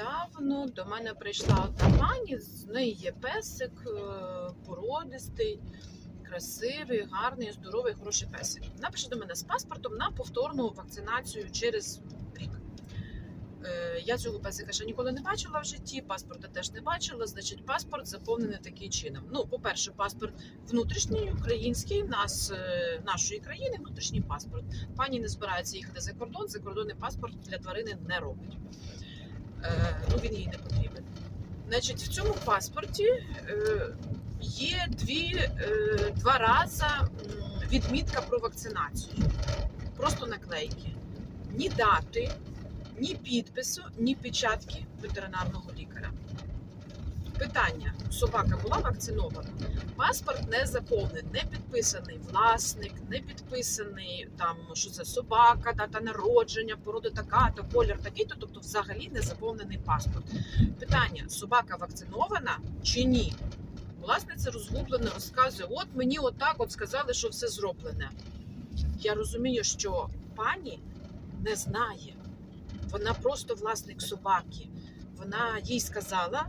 недавно до мене прийшла одна пані, з неї є песик, е, породистий, красивий, гарний, здоровий, хороший песик. Прийшла до мене з паспортом на повторну вакцинацію через рік. Е, Я цього песика ще ніколи не бачила в житті, паспорта теж не бачила. Значить, паспорт заповнений таким чином. Ну, по-перше, паспорт внутрішній, український, нас, е, нашої країни, внутрішній паспорт. Пані не збирається їхати за кордон, закордонний паспорт для тварини не робить. Е, ну, він їй не потрібен. Значить, в цьому паспорті е, є дві, е, два рази відмітка про вакцинацію. Просто наклейки. Ні дати, ні підпису, ні печатки ветеринарного лікаря. Питання: собака була вакцинована? Паспорт не заповнений, не підписаний власник, не підписаний там, що це собака, дата народження, порода така, то колір такий, то тобто взагалі не заповнений паспорт. Питання: собака вакцинована чи ні? Власниця розгублено розказує: от мені отак от сказали, що все зроблене. Я розумію, що пані не знає. Вона просто власник собаки. Вона їй сказала,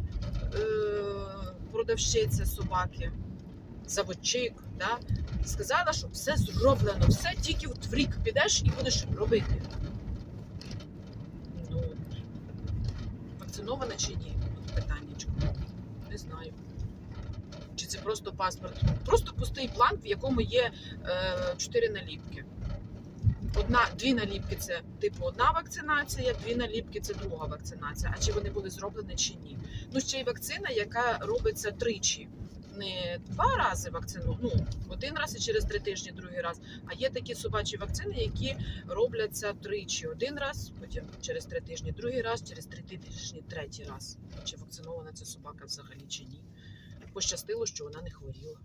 продавщиця собаки, заводчик, да, сказала, що все зроблено, все тільки в рік підеш і будеш робити. Ну, вакцинована чи ні? От питаннячко. Не знаю. Чи це просто паспорт? Просто пустий бланк, в якому є е, чотири наліпки. Одна, дві наліпки це типу одна вакцинація, дві наліпки це друга вакцинація. А чи вони були зроблені чи ні? Ну ще й вакцина, яка робиться тричі. Не два рази вакцину, ну один раз і через три тижні, другий раз. А є такі собачі вакцини, які робляться тричі. Один раз, потім через три тижні, другий раз, через три тижні, третій раз. Чи вакцинована ця собака взагалі чи ні? Пощастило, що вона не хворіла.